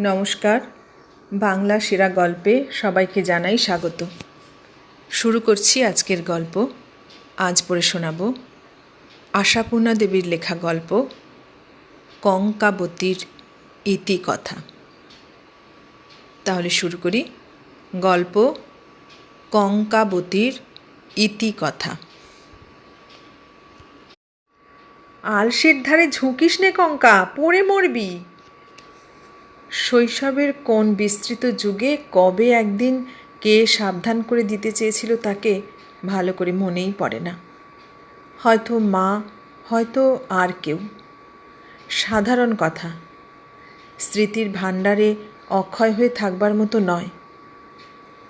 নমস্কার। বাংলা সেরা গল্পে সবাইকে জানাই স্বাগত। শুরু করছি আজকের গল্প। আজ পড়ে শোনাব আশাপূর্ণা দেবীর লেখা গল্প, কঙ্কাবতীর ইতিকথা তাহলে শুরু করি। গল্প, কঙ্কাবতীর ইতিকথা আলসের ধারে ঝুঁকিস নে কঙ্কা, পড়ে মরবি। শৈশবের কোন বিস্তৃত যুগে কবে একদিন কে সাবধান করে দিতে চেয়েছিল তাকে ভালো করে মনেই পড়ে না। হয়তো মা, হয়তো আর কেউ। সাধারণ কথা, স্মৃতির ভাণ্ডারে অক্ষয় হয়ে থাকবার মতো নয়।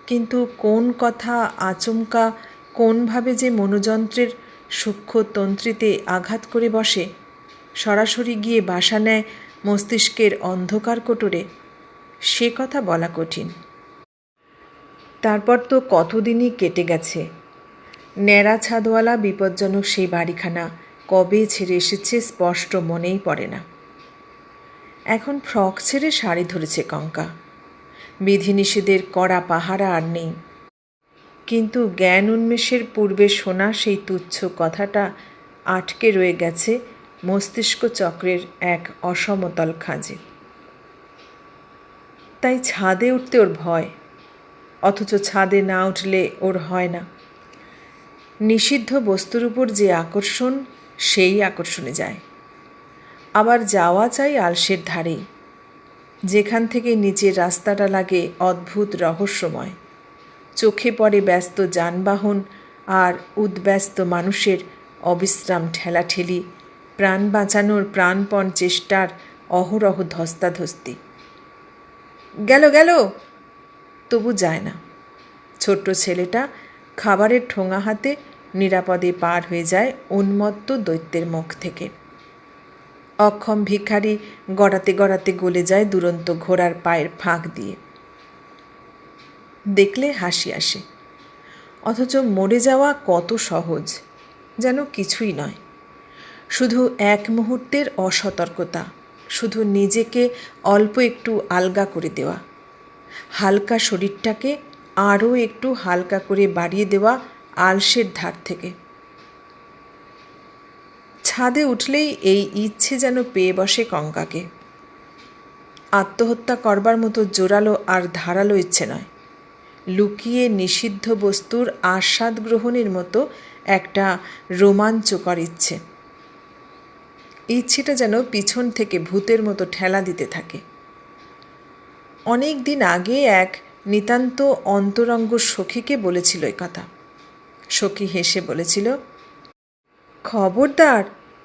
কিন্তু কোন কথা, আচমকা, কোনভাবে যে মনোযন্ত্রের সূক্ষ্ম তন্ত্রীতে আঘাত করে বসে, সরাসরি গিয়ে বাসা নেয় মস্তিষ্কের অন্ধকার কোটরে সে কথা বলা কঠিন। তারপর তো কতদিনই কেটে গেছে। ন্যাড়া ছাদওয়ালা বিপজ্জনক সেই বাড়িখানা কবে ছেড়ে এসেছে স্পষ্ট মনেই পড়ে না। এখন ফ্রক ছেড়ে শাড়ি ধরেছে কঙ্কা। বিধিনিষেধের কড়া পাহারা আর নেই। কিন্তু জ্ঞান উন্মেষের পূর্বে শোনা সেই তুচ্ছ কথাটা আটকে রয়ে গেছে মস্তিষ্ক চক্রের এক অসমতল খাঁজে। তাই ছাদে উঠতে ওর ভয়, অথচ ছাদে না উঠলে ওর হয় না। নিষিদ্ধ বস্তুর উপর যে আকর্ষণ, সেই আকর্ষণে যায়। আবার যাওয়া চাই আলসের ধারেই যেখান থেকে নিচের রাস্তাটা লাগে অদ্ভুত রহস্যময়। চোখে পড়ে ব্যস্ত যানবাহন আর উদ্ব্যস্ত মানুষের অবিশ্রাম ঠেলাঠেলি প্রাণ বাঁচানোর প্রাণপণ চেষ্টার অহরহ ধস্তাধস্তি। গেল গেল, তবু যায় না। ছোট্ট ছেলেটা খাবারের ঠোঙা হাতে নিরাপদে পার হয়ে যায় উন্মত্ত দৈত্যের মুখ থেকে। অক্ষম ভিখারি গড়াতে গড়াতে গলে যায় দুরন্ত ঘোড়ার পায়ের ফাঁক দিয়ে। দেখলে হাসি আসে। অথচ মরে যাওয়া কত সহজ, যেন কিছুই নয়। শুধু এক মুহূর্তের অসতর্কতা, শুধু নিজেকে অল্প একটু আলগা করে দেওয়া, হালকা শরীরটাকে আরও একটু হালকা করে বাড়িয়ে দেওয়া আলসের ধার থেকে। ছাদে উঠলেই এই ইচ্ছে যেন পেয়ে বসে কঙ্কাকে। আত্মহত্যা করবার মতো জোরালো আর ধারালো ইচ্ছে নয়। লুকিয়ে নিষিদ্ধ বস্তুর আস্বাদ গ্রহণের মতো একটা রোমাঞ্চকর ইচ্ছে। ইচ্ছেটা যেন পিছন থেকে ভূতের মতো ঠেলা দিতে থাকে। অনেক দিন আগে এক নিতান্ত অন্তরঙ্গ সখীকে বলেছিল এ কথা। সখী হেসে বলেছিল, খবরদার,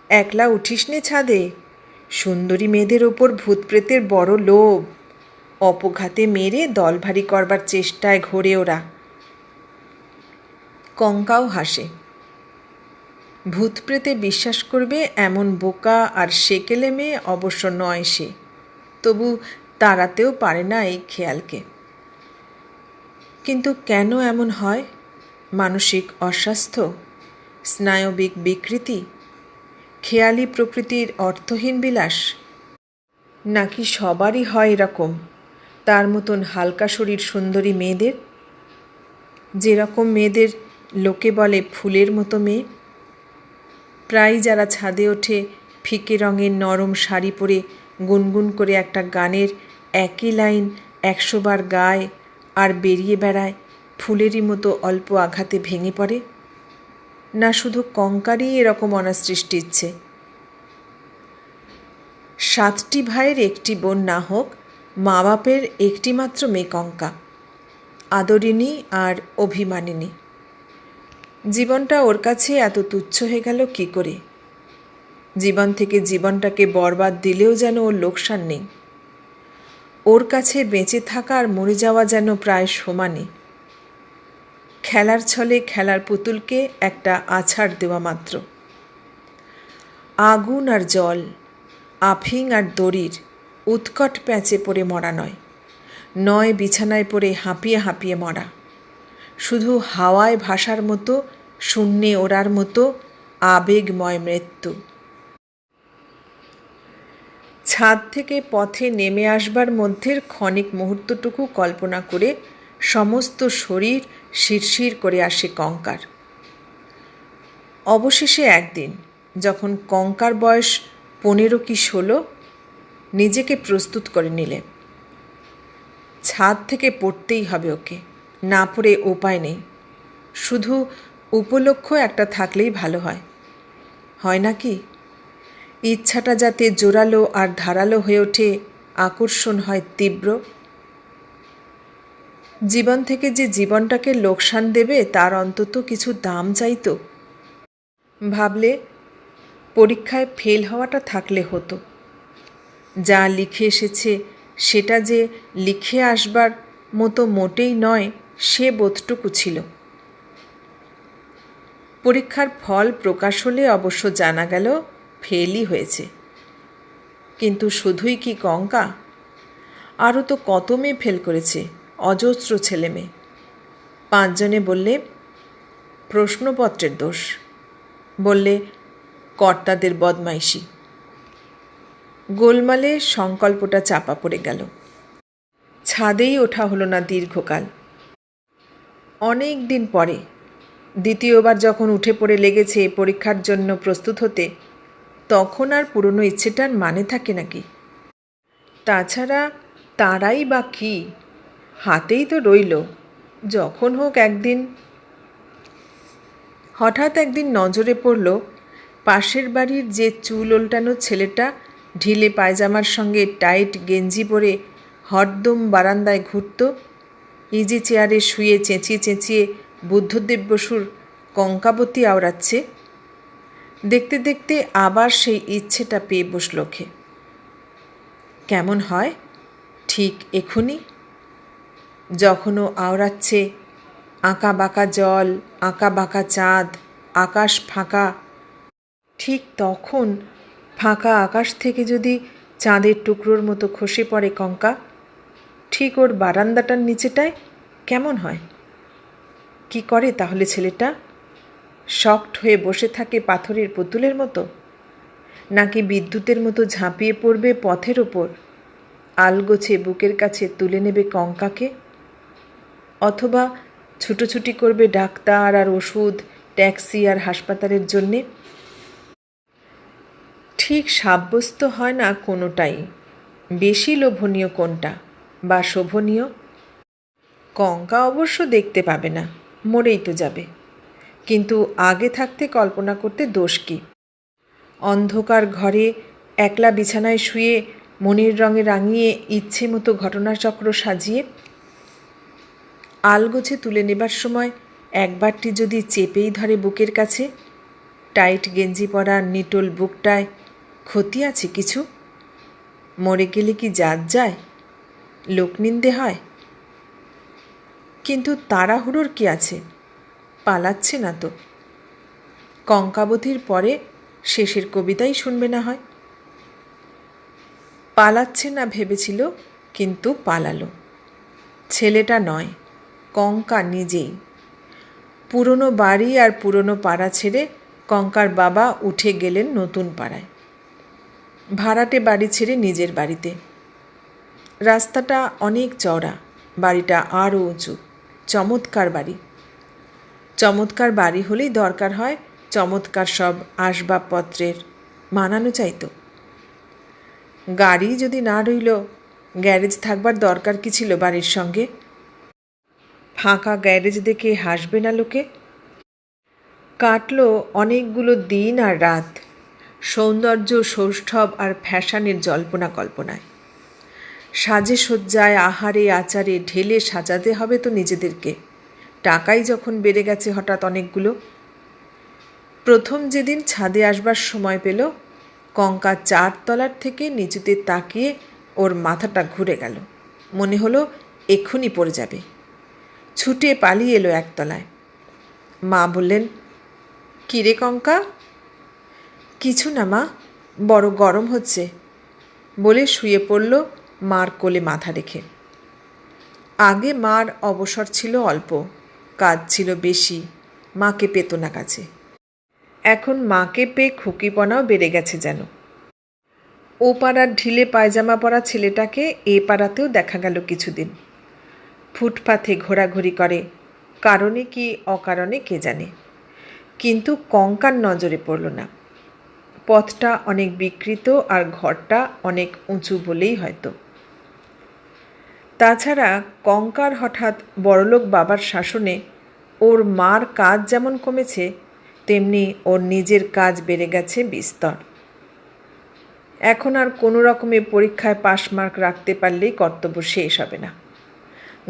একলা উঠিস নে ছাদে। সুন্দরী মেয়েদের ওপর ভূত প্রেতের বড় লোভ। অপঘাতে মেরে দল ভারী করবার চেষ্টায় ঘোরে ওরা। কঙ্কাও হাসে ভূত প্রেতে বিশ্বাস করবে এমন বোকা আর সেকেলে মেয়ে অবশ্য নয় সে। তবু তাড়াতেও পারে না এই খেয়ালকে। কিন্তু কেন এমন হয়? মানসিক অস্বাস্থ্য? স্নায়বিক বিকৃতি? খেয়ালি প্রকৃতির অর্থহীন বিলাস? নাকি সবারই হয় এরকম? তার মতন হালকা শরীর সুন্দরী মেয়েদের? যেরকম মেয়েদের লোকে বলে ফুলের মতো মেয়ে। প্রায় যারা ছাদে ওঠে, ফিকে রঙের নরম শাড়ি পরে গুনগুন করে একটা গানের একই লাইন একশোবার গায় আর বেরিয়ে বেড়ায়, ফুলেরই মতো অল্প আঘাতে ভেঙে পড়ে? না শুধু কঙ্কারই এরকম অনাসৃষ্টি ইচ্ছে? সাতটি ভাইয়ের একটি বোন না হোক মা বাপের একটিমাত্র মেয়ে কঙ্কা আদরিনী আর অভিমানিনী। জীবনটা ওর কাছে এত তুচ্ছ হয়ে গেল কি করে? জীবন থেকে জীবনটাকে বরবাদ দিলেও যেন ওর লোকসান নেই। ওর কাছে বেঁচে থাকা আর মরে যাওয়া যেন প্রায় সমানে খেলার ছলে খেলার পুতুলকে একটা আছাড় দেওয়া মাত্র। আগুন আর জল, আফিং আর দড়ির উৎকট প্যাঁচে পড়ে মরা নয় নয় বিছানায় পড়ে হাঁপিয়ে হাঁপিয়ে মরা। শুধু হাওয়ায় ভাসার মতো, শূন্যে ওড়ার মতো, আবেগময় মৃত্যু। ছাদ থেকে পথে নেমে আসবার মধ্যের ক্ষণিক মুহূর্তটুকু কল্পনা করে সমস্ত শরীর শিরশির করে আসে কঙ্কার। অবশেষে একদিন, যখন কঙ্কার বয়স পনেরো কি ষোলো, নিজেকে প্রস্তুত করে নিলে ছাদ থেকে পড়তেই হবে ওকে। না পড়ে উপায় নেই। শুধু উপলক্ষ একটা থাকলেই ভালো হয়। হয় না কি? ইচ্ছাটা যাতে জোরালো আর ধারালো হয়ে ওঠে, আকর্ষণ হয় তীব্র। জীবন থেকে যে জীবনটাকে লোকসান দেবে, তার অন্তত কিছু দাম চাইতো ভাবলে পরীক্ষায় ফেল হওয়াটা থাকলে হতো। যা লিখে এসেছে, সেটা যে লিখে আসবার মতো মোটেই নয় সে বোধটুকু ছিল। পরীক্ষার ফল প্রকাশ হলে অবশ্য জানা গেল, ফেলই হয়েছে। কিন্তু শুধুই কি কঙ্কা? আরও তো কত মেয়ে ফেল করেছে, অজস্র ছেলে মেয়ে। পাঁচজনে বললে, প্রশ্নপত্রের দোষ। বললে, কর্তাদের বদমাইশি। গোলমালে সংকল্পটা চাপা পড়ে গেল। ছাদেই ওঠা হলো না দীর্ঘকাল। অনেক দিন পরে। দ্বিতীয়বার যখন উঠে পড়ে লেগেছে পরীক্ষার জন্য প্রস্তুত হতে, তখন আর পুরনো ইচ্ছেটার মানে থাকে নাকি? তাছাড়া তারাই বা কী? হাতেই তো রইল, যখন হোক একদিন। হঠাৎ একদিন নজরে পড়ল, পাশের বাড়ির যে চুল ওল্টানো ছেলেটা ঢিলে পায়জামার সঙ্গে টাইট গেঞ্জি পরে হরদম বারান্দায় ঘুরত ইজি চেয়ারে শুয়ে চেঁচিয়ে চেঁচিয়ে বুদ্ধদেব বসুর কঙ্কাবতী আওড়াচ্ছে, দেখতে দেখতে আবার সেই ইচ্ছেটা পেয়ে বসল কেমন হয়? ঠিক এখনই যখনও আওড়াচ্ছে, আঁকা বাঁকা জল, আঁকা বাঁকা চাঁদ, আকাশ ফাঁকা, ঠিক তখন ফাঁকা আকাশ থেকে যদি চাঁদের টুকরোর মতো খসে পড়ে কঙ্কা ঠিক ওর বারান্দাটার নিচেটায় কেমন হয়? কি করে তাহলে ছেলেটা? শক্ট হয়ে বসে থাকে পাথরের পুতুলের মতো? নাকি বিদ্যুতের মতো ঝাঁপিয়ে পড়বে পথের ওপর? আলগোছে বুকের কাছে তুলে নেবে কঙ্কাকে? অথবা ছুটোছুটি করবে ডাক্তার আর ওষুধ, ট্যাক্সি আর হাসপাতালের জন্যে? ঠিক সাব্যস্ত হয় না কোনোটাই। বেশি লোভনীয় কোনটা? বা শোভনীয়? কঙ্কা অবশ্য দেখতে পাবে না, মরেই তো যাবে। কিন্তু আগে থাকতে কল্পনা করতে দোষ কী? অন্ধকার ঘরে একলা বিছানায় শুয়ে মনের রঙে রাঙিয়ে ইচ্ছে মতো ঘটনাচক্র সাজিয়ে আলগোছে তুলে নেবার সময় একবারটি যদি চেপেই ধরে বুকের কাছে, টাইট গেঞ্জি পরা নিটোল বুকটায় ক্ষতি আছে কিছু? মরে গেলে কি জাত যায়? লোকনিন্দে হয়। কিন্তু তাড়াহুড়োর কি আছে? পালাচ্ছে না তো। কঙ্কাবধির পরে শেষের কবিতাই শুনবে না হয়। পালাচ্ছে না ভেবেছিল, কিন্তু পালালো। ছেলেটা নয়, কঙ্কা নিজেই। পুরনো বাড়ি আর পুরনো পাড়া ছেড়ে কঙ্কার বাবা উঠে গেলেন নতুন পাড়ায়। ভাড়াটে বাড়ি ছেড়ে নিজের বাড়িতে। রাস্তাটা অনেক চওড়া, বাড়িটা আরও উঁচু। চমৎকার বাড়ি। চমৎকার বাড়ি হলেই দরকার হয় চমৎকার সব আসবাবপত্রের মানানো চাইতো গাড়ি যদি না রইল, গ্যারেজ থাকবার দরকার কি ছিল বাড়ির সঙ্গে? ফাঁকা গ্যারেজ দেখে হাসবে না লোকে? কাটল অনেকগুলো দিন আর রাত। সৌন্দর্য, সৌষ্ঠব আর ফ্যাশনের জল্পনা কল্পনায়। সাজে সজ্জায় আহারে আচারে ঢেলে সাজাতে হবে তো নিজেদেরকে। টাকাই যখন বেড়ে গেছে হঠাৎ অনেকগুলো। প্রথম যেদিন ছাদে আসবার সময় পেল, কঙ্কা চারতলার থেকে নিচুতে তাকিয়ে ওর মাথাটা ঘুরে গেল। মনে হলো এক্ষুনি পড়ে যাবে। ছুটে পালিয়ে এলো একতলায়। মা বললেন কিরে কঙ্কা? কিছু না মা, বড় গরম হচ্ছে। বলে শুয়ে পড়ল মার কোলে মাথা রেখে। আগে মার অবসর ছিল অল্প, কাজ ছিল বেশি, মাকে পেত না কাছে। এখন মাকে পেয়ে খুকিপনাও বেড়ে গেছে যেন। ও পাড়ার ঢিলে পায়জামা পরা ছেলেটাকে এ পাড়াতেও দেখা গেল কিছুদিন। ফুটপাথে ঘোরাঘুরি করে, কারণে কি অকারণে কে জানে। কিন্তু কঙ্কার নজরে পড়ল না। পথটা অনেক বিকৃত আর ঘরটা অনেক উঁচু বলেই হয়তো। তাছাড়া কঙ্কার হঠাৎ বড়লোক বাবার শাসনে ওর মার কাজ যেমন কমেছে, তেমনি ওর নিজের কাজ বেড়ে গেছে বিস্তর। এখন আর কোনো রকমে পরীক্ষায় পাশ মার্ক রাখতে পারলেই কর্তব্য শেষ হবে না।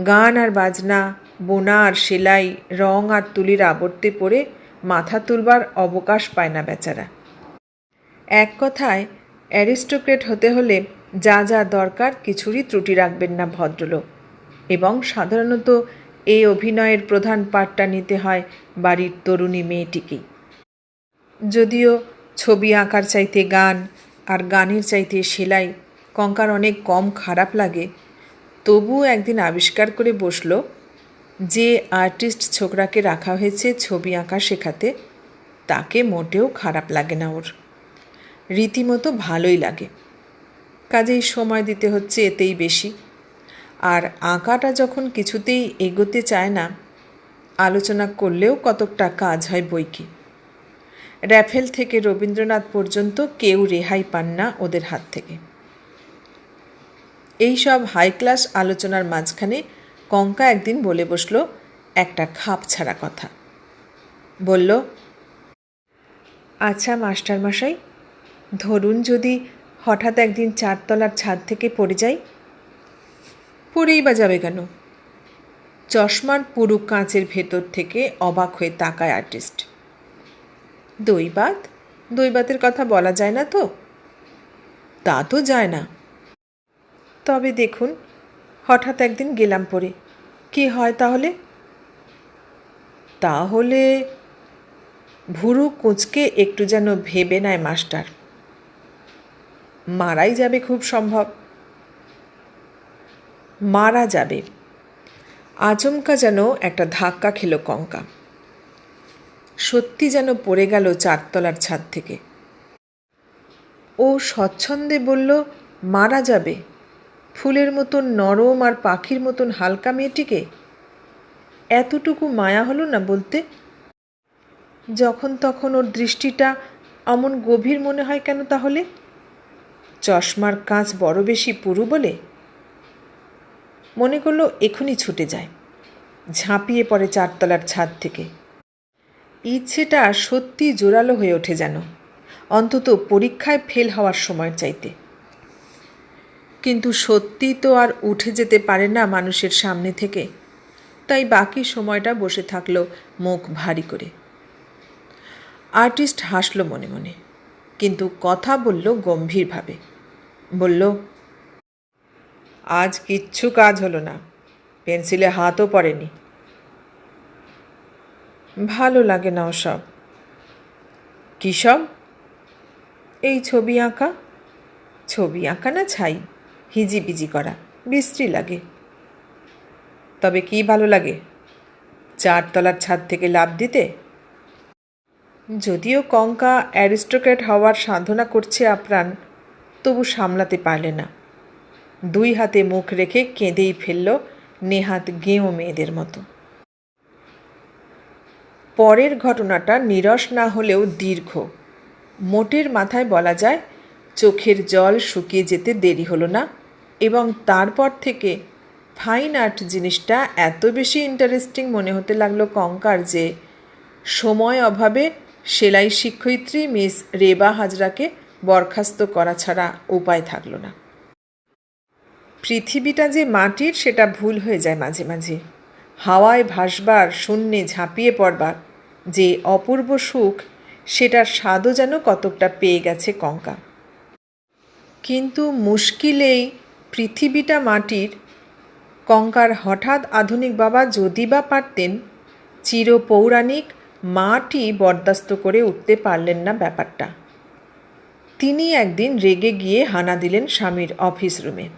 গান আর বাজনা, বোনা আর সেলাই, রং আর তুলির আবর্তে পড়ে মাথা তুলবার অবকাশ পায় না বেচারা। এক কথায় অ্যারিস্টোক্রেট হতে হলে যা যা দরকার কিছুরই ত্রুটি রাখবেন না ভদ্রলোক। এবং সাধারণত এই অভিনয়ের প্রধান পাঠটা নিতে হয় বাড়ির তরুণী মেয়েটিকেই যদিও ছবি আঁকার চাইতে গান আর গানের চাইতে সেলাই কঙ্কার অনেক কম খারাপ লাগে, তবুও একদিন আবিষ্কার করে বসল যে আর্টিস্ট ছোকরাকে রাখা হয়েছে ছবি আঁকা শেখাতে, তাকে মোটেও খারাপ লাগে না ওর। রীতিমতো ভালোই লাগে। কাজেই সময় দিতে হচ্ছে এতেই বেশি। আর আঁকাটা যখন কিছুতেই এগোতে চায় না, আলোচনা করলেও কতকটা কাজ হয় বই কি। র্যাফেল থেকে রবীন্দ্রনাথ পর্যন্ত কেউ রেহাই পান না ওদের হাত থেকে। এই সব হাই ক্লাস আলোচনার মাঝখানে কঙ্কা একদিন বলে বসল, একটা খাপ ছাড়া কথা। বলল আচ্ছা মাস্টারমশাই, ধরুন যদি হঠাৎ একদিন চারতলার ছাদ থেকে পড়ে যাই। পড়েই বা যাবে কেন? চশমার পুরু কাঁচের ভেতর থেকে অবাক হয়ে তাকায় আর্টিস্ট। দৈবাত দৈবাতের কথা বলা যায় না তো? তা তো যায় না। তবে দেখুন, হঠাৎ একদিন গেলাম পরে কি হয় তাহলে? তাহলে ভুরু কুঁচকে একটু যেন ভেবে নেয় মাস্টার। মারাই যাবে খুব সম্ভব। মারা যাবে। আচমকা যেন একটা ধাক্কা খেলো কঙ্কা। সত্যি যেন পড়ে গেল চারতলার ছাদ থেকে। ও স্বচ্ছন্দে বলল, মারা যাবে। ফুলের মতন নরম আর পাখির মতন হালকা মেয়েটিকে? এতটুকু মায়া হলো না বলতে? যখন তখন ওর দৃষ্টিটা অমন গভীর মনে হয় কেন তাহলে? চশমার কাঁচ বড় বেশি পুরু বলে মনে করল এখনই ছুটে যায়। ঝাঁপিয়ে পড়ে চারতলার ছাদ থেকে। ইচ্ছেটা সত্যি জোরালো হয়ে ওঠে যেন, অন্তত পরীক্ষায় ফেল হওয়ার সময় চাইতে। কিন্তু সত্যি তো আর উঠে যেতে পারে না মানুষের সামনে থেকে, তাই বাকি সময়টা বসে থাকল মুখ ভারী করে। আর্টিস্ট হাসলো মনে মনে, কিন্তু কথা বলল গম্ভীরভাবে। বলল, আজ কিচ্ছু কাজ হলো না। পেন্সিলে হাতও পড়েনি। ভালো লাগে না ওসব। কী সব? এই ছবি আঁকা? ছবি আঁকা না ছাই? হিজিবিজি করা, বিশ্রী লাগে। তবে কি ভালো লাগে? চারতলার ছাদ থেকে লাভ দিতে? যদিও কঙ্কা অ্যারিস্টোক্রেট হওয়ার সাধনা করছে আপ্রাণ তবু সামলাতে পারলে না। দুই হাতে মুখ রেখে কেঁদেই ফেলল নেহাত গেঁয়ো মেয়েদের মতো। পরের ঘটনাটা নিরস না হলেও দীর্ঘ। মোটের মাথায় বলা যায়, চোখের জল শুকিয়ে যেতে দেরি হলো না এবং তারপর থেকে ফাইন আর্ট জিনিসটা এত বেশি ইন্টারেস্টিং মনে হতে লাগল কঙ্কার যে, সময় অভাবে সেলাই শিক্ষয়িত্রী মিস রেবা হাজরাকে বরখাস্ত করা ছাড়া উপায় থাকল না। পৃথিবীটা যে মাটির, সেটা ভুল হয়ে যায় মাঝে মাঝে। হাওয়ায় ভাসবার, শূন্যে ঝাঁপিয়ে পড়বার যে অপূর্ব সুখ, সেটার স্বাদও যেন কতকটা পেয়ে গেছে কঙ্কা। কিন্তু মুশকিলেই পৃথিবীটা মাটির, কঙ্কার হঠাৎ আধুনিক বাবা যদি বা পারতেন, চিরপৌরাণিক মাটি বরদাস্ত করে উঠতে পারলেন না ব্যাপারটা। তিনি একদিন রেগে গিয়ে হানা দিলেন স্বামীর অফিস রুমে।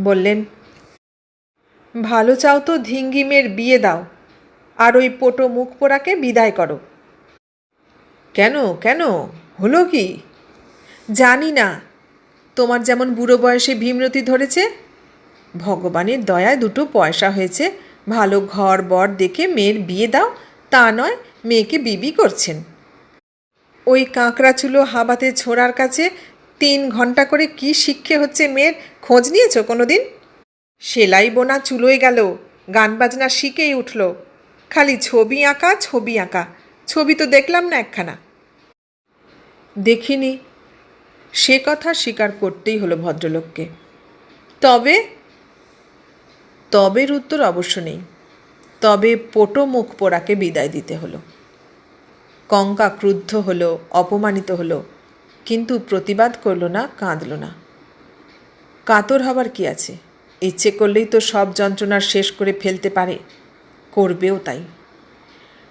বললেন, ভালো চাও তো ধিঙ্গিমের বিয়ে দাও, আর ওই পোটো মুখ পোড়াকে বিদায় করো। কেন কেন? হলো কি? জানি না। তোমার যেমন বুড়ো বয়সে ভীমরতি ধরেছে, ভগবানের দয়ায় দুটো পয়সা হয়েছে, ভালো ঘর বর দেখে মেয়ের বিয়ে দাও, তা নয়, মেয়েকে বিবি করছেন। ওই কাঁকড়া চুলো হাবাতে ছোড়ার কাছে তিন ঘণ্টা করে কি শিক্ষে হচ্ছে মেয়ের? খোঁজ নিয়েছো কোনো দিন সেলাই বোনা চুলোয় গেল, গান বাজনা শিখেই উঠল। খালি ছবি আঁকা ছবি আঁকা, ছবি তো দেখলাম না একখানা। দেখিনি, সে কথা স্বীকার করতেই হলো ভদ্রলোককে। তবে, তবের উত্তর অবশ্য নেই, তবে পোটো মুখ পোড়াকে বিদায় দিতে হলো। কঙ্কা ক্রুদ্ধ হলো, অপমানিত হলো, কিন্তু প্রতিবাদ করল না, কাঁদল না। কাতর হবার কি আছে? ইচ্ছে করলেই তো সব যন্ত্রণার শেষ করে ফেলতে পারে, করবেও তাই।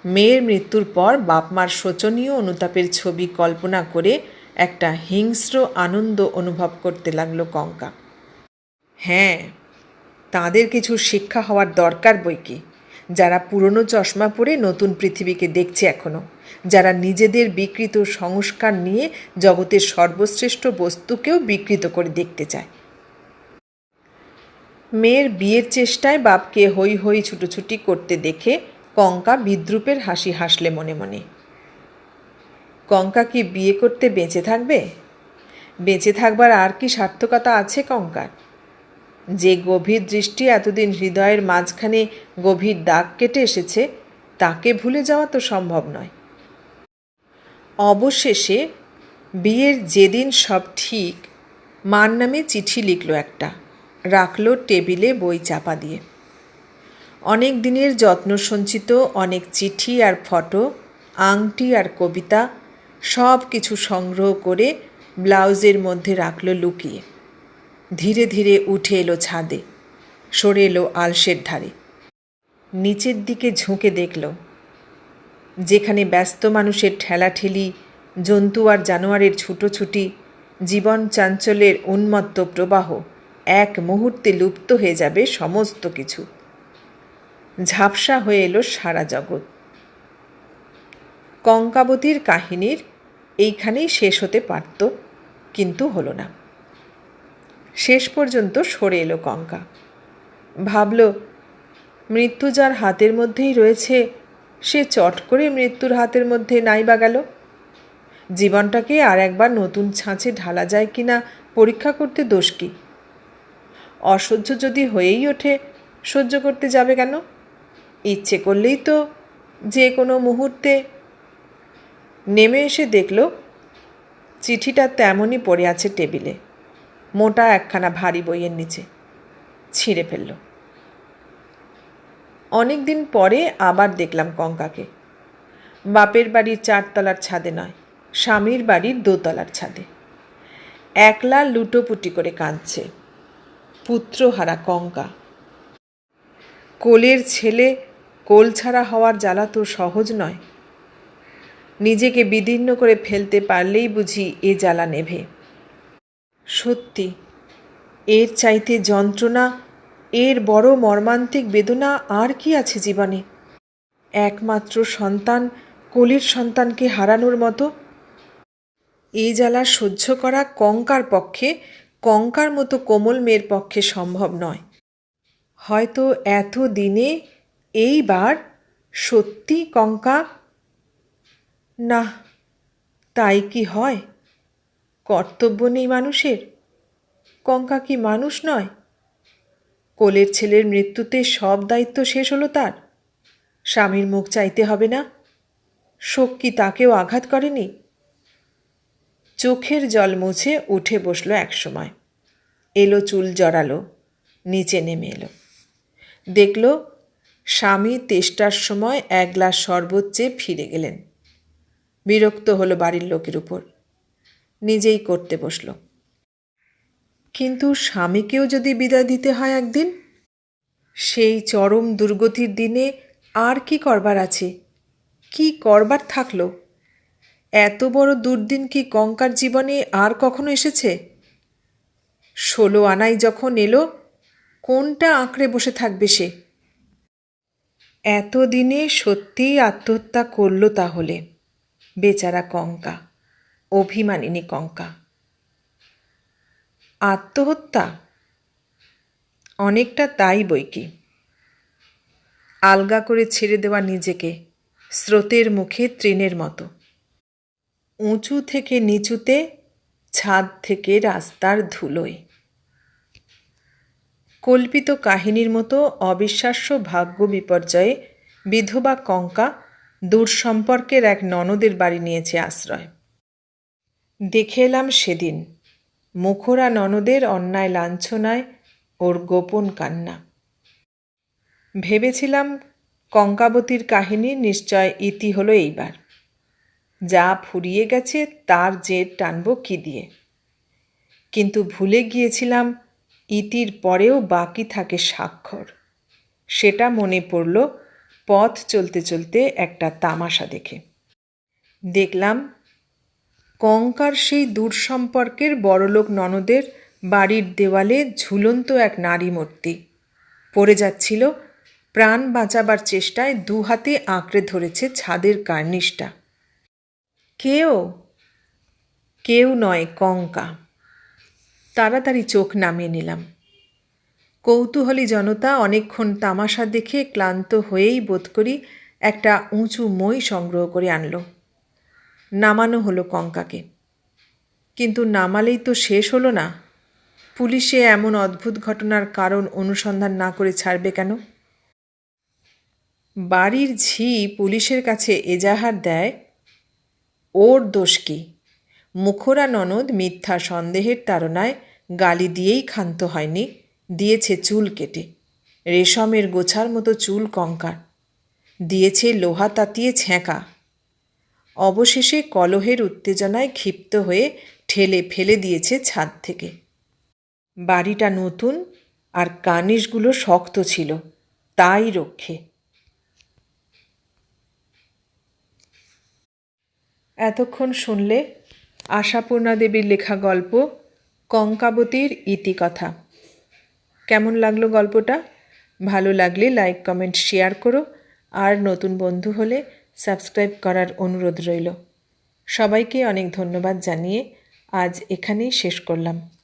মেয়ের মৃত্যুর পর বাপমার শোচনীয় অনুতাপের ছবি কল্পনা করে একটা হিংস্র আনন্দ অনুভব করতে লাগল কঙ্কা। হ্যাঁ তাদের কিছু শিক্ষা হওয়ার দরকার বই কি যারা পুরনো চশমা পরে নতুন পৃথিবীকে দেখছে এখনও। যারা নিজেদের বিকৃত সংস্কার নিয়ে জগতের সর্বশ্রেষ্ঠ বস্তুকেও বিকৃত করে দেখতে চায়। মেয়ের বিয়ের চেষ্টায় বাপকে হই হই ছুটোছুটি করতে দেখে কঙ্কা বিদ্রুপের হাসি হাসলে মনে মনে। কঙ্কা কি বিয়ে করতে বেঁচে থাকবে? বেঁচে থাকবার আর কি সার্থকতা আছে কঙ্কার? যে গভীর দৃষ্টি এতদিন হৃদয়ের মাঝখানে গভীর দাগ কেটে এসেছে, তাকে ভুলে যাওয়া তো সম্ভব নয়। অবশেষে বিয়ের যেদিন সব ঠিক, মার নামে চিঠি লিখল একটা। রাখল টেবিলে বই চাপা দিয়ে। অনেক দিনের যত্ন সঞ্চিত, অনেক চিঠি আর ফটো, আংটি আর কবিতা, সব কিছু সংগ্রহ করে ব্লাউজের মধ্যে রাখল লুকিয়ে। ধীরে ধীরে উঠে এলো ছাদে, সরে এলো আলসের ধারে। নিচের দিকে ঝুঁকে দেখল যেখানে ব্যস্ত মানুষের ঠেলাঠেলি, জন্তু আর জানোয়ারের ছুটোছুটি, জীবন চাঞ্চল্যের উন্মত্ত প্রবাহ, এক মুহূর্তে লুপ্ত হয়ে যাবে সমস্ত কিছু। ঝাপসা হয়ে এলো সারা জগৎ। কঙ্কাবতীর কাহিনীর এইখানেই শেষ হতে পারত, কিন্তু হলো না। শেষ পর্যন্ত সরে এলো কঙ্কা। ভাবল, মৃত্যু যার হাতের মধ্যেই রয়েছে সে চট করে মৃত্যুর হাতের মধ্যে নাই বা গেল জীবনটাকে আর একবার নতুন ছাঁচে ঢালা যায় কি না পরীক্ষা করতে দোষ কী? অসহ্য যদি হয়েই ওঠে, সহ্য করতে যাবে কেন? ইচ্ছে করলেই তো যে কোনো মুহূর্তে। নেমে এসে দেখল, চিঠিটা তেমনই পড়ে আছে টেবিলে। মোটা একখানা ভারী বইয়ের নিচে। ছিঁড়ে ফেলল। অনেক দিন পরে আবার দেখলাম কঙ্কাকে। বাপের বাড়ির চারতলার ছাদে নয়, স্বামীর বাড়ির দোতলার ছাদে। একলা লুটোপুটি করে কাঁদছে। পুত্রহারা কঙ্কা। কোলের ছেলে, কোল ছাড়া হওয়ার জ্বালা তো সহজ নয়। নিজেকে বিদীর্ণ করে ফেলতে পারলেই বুঝি এ জ্বালা নেভে। সত্যি, এর চাইতে যন্ত্রণা এর বড় মর্মান্তিক বেদনা আর কি আছে জীবনে? একমাত্র সন্তান, কোলের সন্তানকে হারানোর মতো। এই জ্বালা সহ্য করা কঙ্কার পক্ষে, কঙ্কার মতো কোমল মেয়ের পক্ষে সম্ভব নয়। হয়তো এত দিনে এইবার সত্যি কঙ্কা? না, তাই কি হয়? কর্তব্য নেই মানুষের। কঙ্কা কি মানুষ নয়? কোলের ছেলের মৃত্যুতে সব দায়িত্ব শেষ হলো তার। স্বামীর মুখ চাইতে হবে না। শোক কি তাকেও আঘাত করেনি? চোখের জল মুছে উঠে বসল একসময় এলো চুল জড়ালো, নিচে নেমে এলো। দেখল স্বামী তেষ্টার সময় এক গ্লাস শরবত চেয়ে ফিরে গেলেন। বিরক্ত হলো বাড়ির লোকের উপর। নিজেই করতে বসল। কিন্তু স্বামীকেও যদি বিদায় দিতে হয় একদিন? সেই চরম দুর্গতির দিনে আর কি করবার আছে? কি করবার থাকল? এত বড় দুর্দিন কি কঙ্কার জীবনে আর কখনো এসেছে? ষোলো আনাই যখন এলো, কোনটা আঁকড়ে বসে থাকবে সে? এতদিনে সত্যিই আত্মহত্যা করল তাহলে। বেচারা কঙ্কা, অভিমানিনী কঙ্কা। আত্মহত্যা? অনেকটা তাই বই কি? আলগা করে ছেড়ে দেওয়া নিজেকে, স্রোতের মুখে তৃণের মতো। উঁচু থেকে নিচুতে, ছাদ থেকে রাস্তার ধুলোয়। কল্পিত কাহিনীর মতো অবিশ্বাস্য ভাগ্য বিপর্যয়ে বিধবা কঙ্কা দূর সম্পর্কের এক ননদের বাড়ি নিয়েছে আশ্রয়। দেখে এলাম সেদিন। মুখরা ননদের অন্যায় লাঞ্ছনায় ওর গোপন কান্না। ভেবেছিলাম কঙ্কাবতীর কাহিনী নিশ্চয় ইতি হলো এইবার। যা ফুরিয়ে গেছে তার জের টানব কি দিয়ে? কিন্তু ভুলে গিয়েছিলাম ইতির পরেও বাকি থাকে স্বাক্ষর। সেটা মনে পড়ল পথ চলতে চলতে একটা তামাশা দেখে। দেখলাম কঙ্কার সেই দূর সম্পর্কের বড়লোক ননদের বাড়ির দেওয়ালে ঝুলন্ত এক নারী মূর্তি। পড়ে যাচ্ছিল, প্রাণ বাঁচাবার চেষ্টায় দু হাতে আঁকড়ে ধরেছে ছাদের কার্নিশটা। কেউ কেউ নয়, কঙ্কা। তাড়াতাড়ি চোখ নামিয়ে নিলাম। কৌতূহলী জনতা অনেকক্ষণ তামাশা দেখে ক্লান্ত হয়েই বোধ করি একটা উঁচু মই সংগ্রহ করে আনলো। নামানো হলো কঙ্কাকে। কিন্তু নামালেই তো শেষ হলো না। পুলিশে এমন অদ্ভুত ঘটনার কারণ অনুসন্ধান না করে ছাড়বে কেন? বাড়ির ঝি পুলিশের কাছে এজাহার দেয়, ওর দোষ কি? মুখরা ননদ মিথ্যা সন্দেহের তাড়নায় গালি দিয়েই ক্ষান্ত হয়নি, দিয়েছে চুল কেটে। রেশমের গোছার মতো চুল কঙ্কার। দিয়েছে লোহা তাতিয়ে ছ্যাঁকা অবশেষে কলহের উত্তেজনায় ক্ষিপ্ত হয়ে ঠেলে ফেলে দিয়েছে ছাদ থেকে। বাড়িটা নতুন আর কানিশগুলো শক্ত ছিল, তাই রক্ষে। এতক্ষণ শুনলে আশাপূর্ণা দেবীর লেখা গল্প, কঙ্কাবতীর ইতিকথা। কেমন লাগল গল্পটা? ভালো লাগলে লাইক, কমেন্ট, শেয়ার করো। আর নতুন বন্ধু হলে সাবস্ক্রাইব করার অনুরোধ রইল। সবাইকে অনেক ধন্যবাদ জানিয়ে আজ এখানেই শেষ করলাম।